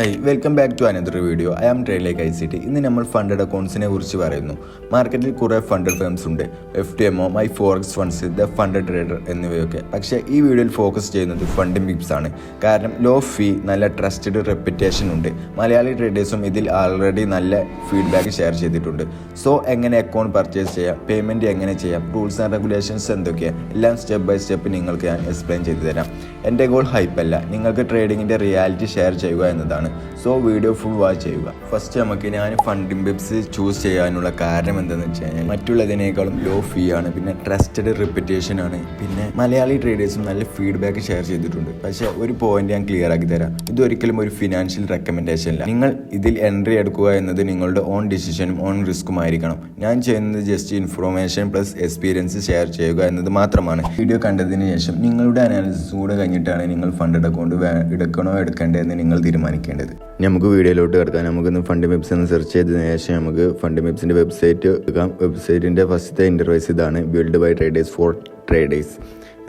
Hi welcome back to another video I am ട്രെയിലേക്ക് I C T ഇന്ന് നമ്മൾ funded അക്കൗണ്ട്സിനെ കുറിച്ച് പറയുന്നു. മാർക്കറ്റിൽ കുറേ ഫണ്ടഡ് ഫേംസ് ഉണ്ട്. F T MO my forex funds the funded trader എന്നിവയൊക്കെ. പക്ഷേ ഈ വീഡിയോയിൽ ഫോക്കസ് ചെയ്യുന്നത് ഫണ്ട് മിപ്സ് ആണ്. കാരണം ലോ ഫീ നല്ല ട്രസ്റ്റഡ് റെപ്യൂട്ടേഷൻ ഉണ്ട്. മലയാളി ട്രേഡേഴ്സും ഇതിൽ ആൾറെഡി നല്ല ഫീഡ്ബാക്ക് ഷെയർ ചെയ്തിട്ടുണ്ട്. സോ എങ്ങനെ അക്കൗണ്ട് പർച്ചേസ് ചെയ്യാം? പേയ്മെന്റ് എങ്ങനെ ചെയ്യാം? റൂൾസ് ആൻഡ് റെഗുലേഷൻസ് എന്തൊക്കെയാണ് എല്ലാം സ്റ്റെപ്പ് ബൈ സ്റ്റെപ്പ് നിങ്ങൾക്ക് ഞാൻ എക്സ്പ്ലെയിൻ ചെയ്തു തരാം. എന്റെ ഗോൾ ഹൈപ്പല്ല നിങ്ങൾക്ക് ട്രേഡിങ്ങിന്റെ റിയാലിറ്റി ഷെയർ ചെയ്യുക എന്നതാണ്. സോ വീഡിയോ ഫുൾ വാച്ച് ചെയ്യുക. ഫസ്റ്റ് നമുക്ക് ഞാൻ ഫണ്ടിംഗ് ബിബ്സ് ചൂസ് ചെയ്യാനുള്ള കാരണം എന്താണെന്ന് വെച്ച് കഴിഞ്ഞാൽ മറ്റുള്ളതിനേക്കാളും ലോ ഫീ ആണ്. പിന്നെ ട്രസ്റ്റഡ് റെപ്യൂട്ടേഷൻ ആണ്. പിന്നെ മലയാളി ട്രേഡേഴ്സും നല്ല ഫീഡ്ബാക്ക് ഷെയർ ചെയ്തിട്ടുണ്ട്. പക്ഷേ ഒരു പോയിന്റ് ഞാൻ ക്ലിയർ ആക്കി തരാം. ഇതൊരിക്കലും ഒരു ഫിനാൻഷ്യൽ റെക്കമെൻഡേഷൻ അല്ല നിങ്ങൾ ഇതിൽ എൻട്രി എടുക്കുക എന്നത് നിങ്ങളുടെ ഓൺ ഡിസിഷനും ഓൺ റിസ്ക്കും ആയിരിക്കണം. ഞാൻ ചെയ്യുന്നത് just information plus experience share ചെയ്യുക എന്നത് മാത്രമാണ്. വീഡിയോ കണ്ടതിന് ശേഷം നിങ്ങളുടെ അനാലിസിസ് കൂടെ കഴിഞ്ഞിട്ടാണ് നിങ്ങൾ ഫണ്ട് അക്കൗണ്ട് എടുക്കണോ എടുക്കേണ്ടതെന്ന് നിങ്ങൾ തീരുമാനിക്കേണ്ടത്. നമുക്ക് വീഡിയോയിലോട്ട് കിടക്കാം. നമുക്കൊന്ന് ഫണ്ട് വെബ്സ് എന്ന് സെർച്ച് ചെയ്തതിനു ശേഷം നമുക്ക് ഫണ്ട് വെബ്സിന്റെ വെബ്സൈറ്റ് എടുക്കാം. വെബ്സൈറ്റിന്റെ ഫസ്റ്റത്തെ ഇന്റർവൈസ് ഇതാണ്. Build by traders for traders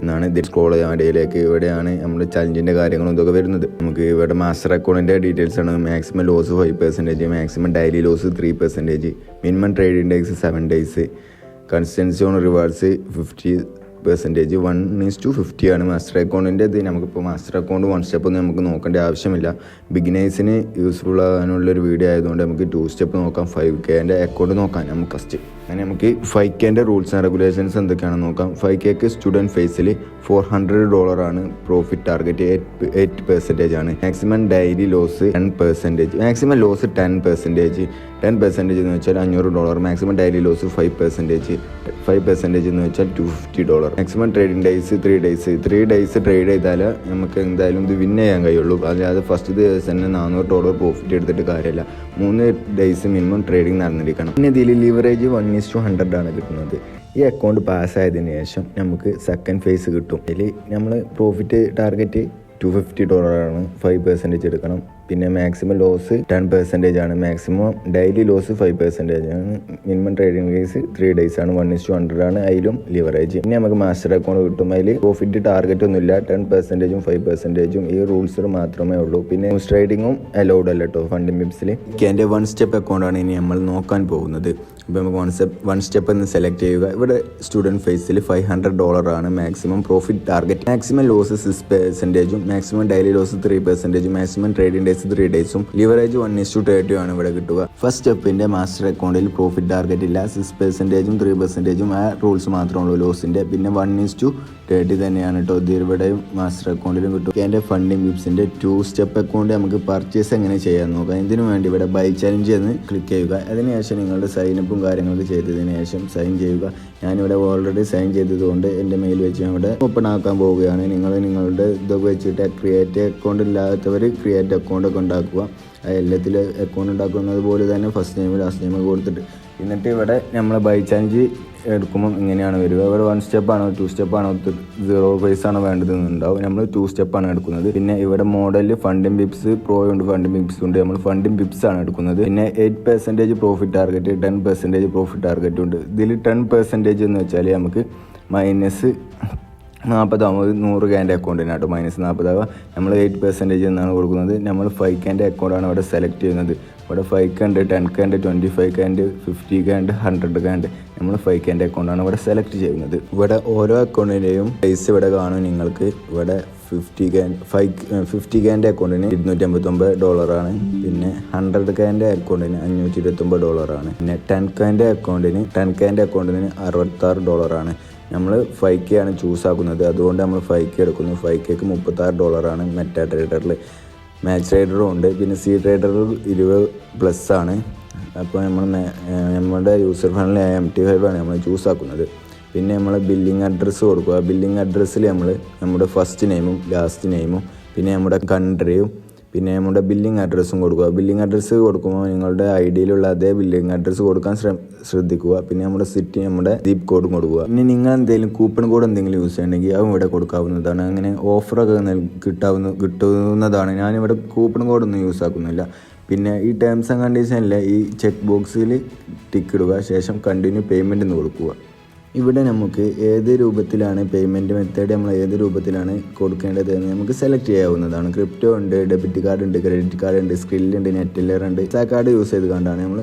എന്നാണ്. ഇത് സ്ക്രോൾ ചെയ്യാൻ ഇടയിലേക്ക് ഇവിടെയാണ് നമ്മുടെ ചലഞ്ചിന്റെ കാര്യങ്ങളും ഇതൊക്കെ വരുന്നത്. നമുക്ക് ഇവിടെ മാസ്റ്റർ അക്കൗണ്ടിന്റെ ഡീറ്റെയിൽസ് ആണ്. Maximum loss five percentage maximum daily loss three percentage minimum trade index seven days consistency on rewards fifty percentage one means two ഫിഫ്റ്റിയാണ് master അക്കൗണ്ടിന്റെ ഇത്. നമുക്കിപ്പോൾ മാസ്റ്റർ അക്കൗണ്ട് വൺ സ്റ്റെപ്പ് ഒന്നും നമുക്ക് നോക്കേണ്ട ആവശ്യമില്ല. ബിഗിനേഴ്സിന് യൂസ്ഫുൾ ആകാനുള്ളൊരു വീഡിയോ ആയതുകൊണ്ട് നമുക്ക് ടു സ്റ്റെപ്പ് നോക്കാം. ഫൈവ് കെന്റെ അക്കൗണ്ട് നോക്കാം. നമുക്ക് ഫസ്റ്റ് അങ്ങനെ നമുക്ക് ഫൈവ് കെന്റെ റൂൾസ് ആൻഡ് റെഗുലേഷൻസ് എന്തൊക്കെയാണെന്ന് നോക്കാം. ഫൈവ് കെക്ക് സ്റ്റുഡന്റ് ഫേസിൽ ഫോർ ഹൺഡ്രഡ് ആണ് profit target eight eight percentage ആണ്. Maximum daily loss ten percentage maximum loss ten percentage ten percentage എന്ന് വെച്ചാൽ അഞ്ഞൂറ് dollar maximum daily loss five percentage five percentage എന്ന് വെച്ചാൽ two fifty dollar maximum trading days three days three days trade ചെയ്താൽ നമുക്ക് എന്തായാലും ഇത് വിൻ ചെയ്യാൻ കഴിയുള്ളൂ. അല്ലാതെ ഫസ്റ്റ് ദിവസം തന്നെ നാനൂറ് ഡോളർ പ്രോഫിറ്റ് എടുത്തിട്ട് കാര്യമില്ല. മൂന്ന് ഡേയ്സ് മിനിമം ട്രേഡിംഗ് നടന്നിരിക്കണം. പിന്നെ ഇതിൽ leverage one is two hundred ആണ് കിട്ടുന്നത്. ഈ അക്കൗണ്ട് പാസ്സായതിനു ശേഷം നമുക്ക് സെക്കൻഡ് ഫേസ് കിട്ടും. ഇതിൽ നമ്മൾ പ്രോഫിറ്റ് ടാർഗറ്റ് ടു ഫിഫ്റ്റി ഡോളറാണ് ഫൈവ് പെർസെന്റേജ് എടുക്കണം. പിന്നെ മാക്സിമം ലോസ് ടെൻ പെർസെന്റേജ് ആണ്. Maximum daily loss five percentage ആണ്. Minimum trading phase three days ആണ്. വൺ ഇസ് ടു ഹൺഡ്രഡ് ആണ് അതിലും ലിവറേജ് പിന്നെ നമുക്ക് മാസ്റ്റർ അക്കൗണ്ട് കിട്ടും. അതിൽ പ്രോഫിറ്റ് ടാർഗറ്റ് ഒന്നുമില്ല. ടെൻ പെർസെന്റേജും ഫൈവ് പെർസെന്റേജും ഈ റൂൾസ് മാത്രമേ ഉള്ളൂ. പിന്നെ ന്യൂസ് ട്രേഡിങ്ങും അലൗഡ് അല്ല കേട്ടോ ഫണ്ടിങ് മിപ്സിൽ എന്റെ വൺ സ്റ്റെപ്പ് അക്കൗണ്ടാണ് ഇനി നമ്മൾ നോക്കാൻ പോകുന്നത്. ഇപ്പോൾ നമുക്ക് വൺ സ്റ്റെപ്പ് വൺ സ്റ്റെപ്പ് എന്ന് സെലക്ട് ചെയ്യുക. ഇവിടെ സ്റ്റുഡന്റ് ഫേസിൽ ഫൈവ് ഹൺഡ്രഡ് ഡോളറാണ് maximum profit target maximum loss six പെർസെന്റേജും maximum daily loss three പെർസെന്റേജും maximum trading days three ഡേയ്സും leverage one is two thirty ആണ് ഇവിടെ കിട്ടുക. ഫസ്റ്റ് സ്റ്റെപ്പിന്റെ മാസ്റ്റർ അക്കൗണ്ടിൽ പ്രോഫിറ്റ് ടാർഗറ്റ് ഇല്ല. സിക്സ് പെർസെന്റേജും ത്രീ പെർസെന്റേജും ആ റൂൾസ് മാത്രമേ ഉള്ളൂ ലോസിന്റെ പിന്നെ വൺ ഇസ് ടു തേർട്ടി തന്നെയാണ് കേട്ടോ ഇത് മാസ്റ്റർ അക്കൗണ്ടിലും കിട്ടും. എന്റെ ഫണ്ടിങ് വിപ്സിന്റെ ടു സ്റ്റെപ്പ് അക്കൗണ്ട് നമുക്ക് പർച്ചേസ് എങ്ങനെ ചെയ്യാൻ നോക്കാം. ഇതിനു വേണ്ടി ഇവിടെ ബൈ ചലഞ്ച് എന്ന് ക്ലിക്ക് ചെയ്യുക. അതിനുശേഷം നിങ്ങളുടെ സൈനപ്പും കാര്യങ്ങളൊക്കെ ചെയ്തതിന് ശേഷം സൈൻ ചെയ്യുക. ഞാനിവിടെ ഓൾറെഡി സൈൻ ചെയ്തതുകൊണ്ട് എന്റെ മെയിൽ വെച്ച് ഞാൻ ഇവിടെ ഓപ്പൺ ആക്കാൻ പോവുകയാണ്. നിങ്ങൾ നിങ്ങളുടെ ഇതൊക്കെ വെച്ചിട്ട് ക്രിയേറ്റ് അക്കൗണ്ട് ഇല്ലാത്തവർ ക്രിയേറ്റ് അക്കൗണ്ട് ഒക്കെ ഉണ്ടാക്കുക. എല്ലാത്തിൽ അക്കൗണ്ട് ഉണ്ടാക്കുന്നത് പോലെ തന്നെ ഫസ്റ്റ് നെയിം ലാസ്റ്റ് നെയിം കൊടുത്തിട്ട്. എന്നിട്ട് ഇവിടെ നമ്മൾ ബൈ ചാൻസ് എടുക്കുമ്പോൾ ഇങ്ങനെയാണ് വരിക. ഇവിടെ വൺ സ്റ്റെപ്പാണോ ടു സ്റ്റെപ്പാണോ സീറോ പ്രൈസ് ആണോ വേണ്ടതെന്നുണ്ടാവും നമ്മൾ ടു സ്റ്റെപ്പാണ് എടുക്കുന്നത്. പിന്നെ ഇവിടെ മോഡലിൽ ഫണ്ടിങ് ബിപ്സ് പ്രോ ഉണ്ട് ഫണ്ടിങ് ബിപ്സ് ഉണ്ട്. നമ്മൾ ഫണ്ടിങ് ബിപ്സ് ആണ് എടുക്കുന്നത്. പിന്നെ eight percentage profit target ten percentage profit target ഉണ്ട്. ഇതിൽ ടെൻ പെർസെന്റേജ് എന്ന് വെച്ചാൽ നമുക്ക് മൈനസ് നാൽപ്പതാകുമ്പോൾ നൂറ് ക്യാന്റെ അക്കൗണ്ടിനാട്ടോ മൈനസ് നാൽപ്പതാവുക നമ്മൾ എയ്റ്റ് പെർസെന്റേജ് എന്നാണ് കൊടുക്കുന്നത്. നമ്മൾ ഫൈവ് ക്യാന്റെ അക്കൗണ്ടാണ് അവിടെ സെലക്ട് ചെയ്യുന്നത്. ഇവിടെ ഫൈവ് കണ്ട് ടെൻ കണ്ട് ട്വന്റി ഫൈവ് കണ്ട് ഫിഫ്റ്റി കണ്ട് ഹൺഡ്രഡ് കണ്ട് നമ്മൾ ഫൈവ് കെന്റെ അക്കൗണ്ടാണ് ഇവിടെ സെലക്ട് ചെയ്യുന്നത്. ഇവിടെ ഓരോ അക്കൗണ്ടിന്റെയും പൈസ ഇവിടെ കാണും നിങ്ങൾക്ക്. ഇവിടെ ഫിഫ്റ്റി ക്യാൻ ഫൈവ് ഫിഫ്റ്റി ക്യാന്റെ അക്കൗണ്ടിന് ഇരുന്നൂറ്റി അമ്പത്തൊമ്പത് ഡോളറാണ്. പിന്നെ ഹൺഡ്രഡ് ക്യാന്റെ അക്കൗണ്ടിന് അഞ്ഞൂറ്റി ഇരുപത്തൊമ്പത് ഡോളറാണ്. പിന്നെ ടെൻ ക്യാന്റെ അക്കൗണ്ടിന് ടെൻ ക്യാന്റെ അക്കൗണ്ടിന് അറുപത്താറ് ഡോളറാണ്. നമ്മൾ ഫൈവ് കെ ആണ് ചൂസ് ആക്കുന്നത് അതുകൊണ്ട് നമ്മൾ ഫൈവ് കെ എടുക്കുന്നു. ഫൈവ് കെക്ക് മുപ്പത്താറ് ഡോളറാണ് മെറ്റാ ട്രേഡറിൽ മാച്ച് ട്രേഡറും ഉണ്ട്. പിന്നെ സി ട്രേഡറിൽ ഇരുപത് പ്ലസ് ആണ്. അപ്പോൾ നമ്മൾ നമ്മുടെ user friendly M T five ആണ് നമ്മൾ ചൂസ് ആക്കുന്നത് പിന്നെ നമ്മൾ ബില്ലിംഗ് അഡ്രസ്സ് കൊടുക്കുക ബില്ലിംഗ് അഡ്രസ്സിൽ നമ്മൾ നമ്മുടെ ഫസ്റ്റ് നെയിമും ലാസ്റ്റ് നെയിമും പിന്നെ നമ്മുടെ കൺട്രിയും പിന്നെ നമ്മുടെ ബില്ലിംഗ് അഡ്രസ്സും കൊടുക്കുക. ബില്ലിംഗ് അഡ്രസ്സ് കൊടുക്കുമ്പോൾ നിങ്ങളുടെ ഐ ഡിയിലുള്ള അതേ ബില്ലിംഗ് അഡ്രസ്സ് കൊടുക്കാൻ ശ്രദ്ധിക്കുക. പിന്നെ നമ്മുടെ സിറ്റി നമ്മുടെ ദീപ് കോഡും കൊടുക്കുക. പിന്നെ നിങ്ങൾ എന്തെങ്കിലും കൂപ്പൺ കോഡ് എന്തെങ്കിലും യൂസ് ചെയ്യണമെങ്കിൽ അതും ഇവിടെ കൊടുക്കാവുന്നതാണ്. അങ്ങനെ ഓഫറൊക്കെ കിട്ടാവുന്ന കിട്ടുന്നതാണ്. ഞാനിവിടെ കൂപ്പൺ കോഡൊന്നും യൂസ് ആക്കുന്നില്ല. പിന്നെ ഈ ടേംസ് ആൻഡ് കണ്ടീഷനിൽ ഈ ചെക്ക് ബോക്സിൽ ടിക്ക് ഇടുക. ശേഷം കണ്ടിന്യൂ പേയ്മെന്റ് എന്ന് കൊടുക്കുക. ഇവിടെ നമുക്ക് ഏത് രൂപത്തിലാണ് പേയ്മെന്റ് മെത്തേഡ് നമ്മൾ ഏത് രൂപത്തിലാണ് കൊടുക്കേണ്ടത് എന്ന് നമുക്ക് സെലക്ട് ചെയ്യാവുന്നതാണ്. ക്രിപ്റ്റോ ഉണ്ട് ഡെബിറ്റ് കാർഡ് ഉണ്ട് ക്രെഡിറ്റ് കാർഡ് ഉണ്ട് സ്ക്രില്ലുണ്ട് ലെയർ ഉണ്ട്. സാ കാർഡ് യൂസ് ചെയ്ത് കണ്ടാണ് നമ്മൾ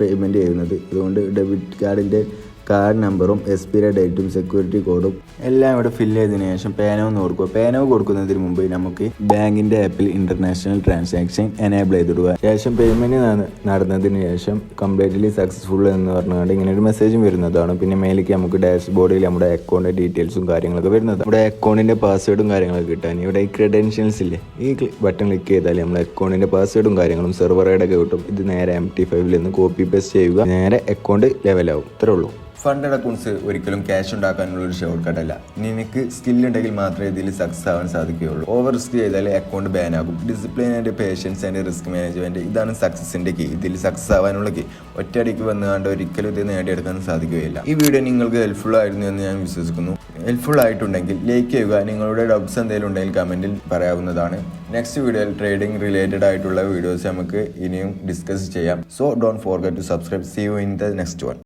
പേയ്മെന്റ് ചെയ്യുന്നത്. അതുകൊണ്ട് ഡെബിറ്റ് കാർഡിന്റെ കാർഡ് നമ്പറും എക്സ്പയറി ഡേറ്റും സെക്യൂരിറ്റി കോഡും എല്ലാം ഇവിടെ ഫില്ല് ചെയ്തതിനു ശേഷം പേനോ കൊടുക്കുക. പേനോ കൊടുക്കുന്നതിന് മുമ്പ് നമുക്ക് ബാങ്കിന്റെ ആപ്പിൽ ഇന്റർനാഷണൽ ട്രാൻസാക്ഷൻ എനേബിൾ ചെയ്തിടുക. ശേഷം പേയ്മെന്റ് നടന്നതിന് ശേഷം കംപ്ലീറ്റ്ലി സക്സസ്ഫുൾ എന്ന് പറഞ്ഞുകൊണ്ട് ഇങ്ങനെ ഒരു മെസ്സേജും വരുന്നതാണ്. പിന്നെ മേലേക്ക് നമുക്ക് ഡാഷ് ബോർഡിൽ നമ്മുടെ അക്കൗണ്ട് ഡീറ്റെയിൽസും കാര്യങ്ങളൊക്കെ വരുന്നത്. നമ്മുടെ അക്കൗണ്ടിന്റെ പാസ്വേഡും കാര്യങ്ങളൊക്കെ കിട്ടാൻ ഇവിടെ ഈ ക്രെഡൻഷ്യൽസ് ഇല്ലേ? ഈ ബട്ടൺ ക്ലിക്ക് ചെയ്താൽ നമ്മുടെ അക്കൗണ്ടിന്റെ പാസ്വേഡും കാര്യങ്ങളും സെർവർ ഐഡി കിട്ടും. ഇത് നേരെ എം ടി ഫൈവിൽ നിന്ന് കോപ്പി പേസ്റ്റ് ചെയ്യുക. നേരെ അക്കൗണ്ട് ലെവലാവും ഇത്രേ ഉള്ളൂ. ഫണ്ടഡ് അക്കൗണ്ട്സ് ഒരിക്കലും ക്യാഷ് ഉണ്ടാക്കാനുള്ള ഒരു ഷോർട്ട് കട്ട് അല്ല. നിനക്ക് സ്കിൽ ഉണ്ടെങ്കിൽ മാത്രമേ ഇതിൽ സക്സസ് ആവാൻ സാധിക്കുകയുള്ളൂ. ഓവർ റിസ്ക് ചെയ്താൽ അക്കൗണ്ട് ബാൻ ആകും. Discipline and patience and risk management ഇതാണ് സക്സസിന്റെ കീ ഇതിൽ സക്സസ് ആവാനുള്ള കീ ഒറ്റയടിക്ക് വന്നുകൊണ്ട് ഒരിക്കലും ഇത് നേടിയെടുക്കാൻ സാധിക്കുകയില്ല. ഈ വീഡിയോ നിങ്ങൾക്ക് ഹെൽപ്ഫുൾ ആയിരുന്നു എന്ന് ഞാൻ വിശ്വസിക്കുന്നു. ഹെൽപ്ഫുൾ ആയിട്ടുണ്ടെങ്കിൽ ലൈക്ക് ചെയ്യുക. നിങ്ങളുടെ ഡൗട്ട്സ് എന്തെങ്കിലും ഉണ്ടെങ്കിൽ കമന്റിൽ പറയാവുന്നതാണ്. നെക്സ്റ്റ് വീഡിയോയിൽ ട്രേഡിംഗ് റിലേറ്റഡ് ആയിട്ടുള്ള വീഡിയോസ് നമുക്ക് ഇനിയും ഡിസ്കസ് ചെയ്യാം. So don't forget to subscribe see you in the next one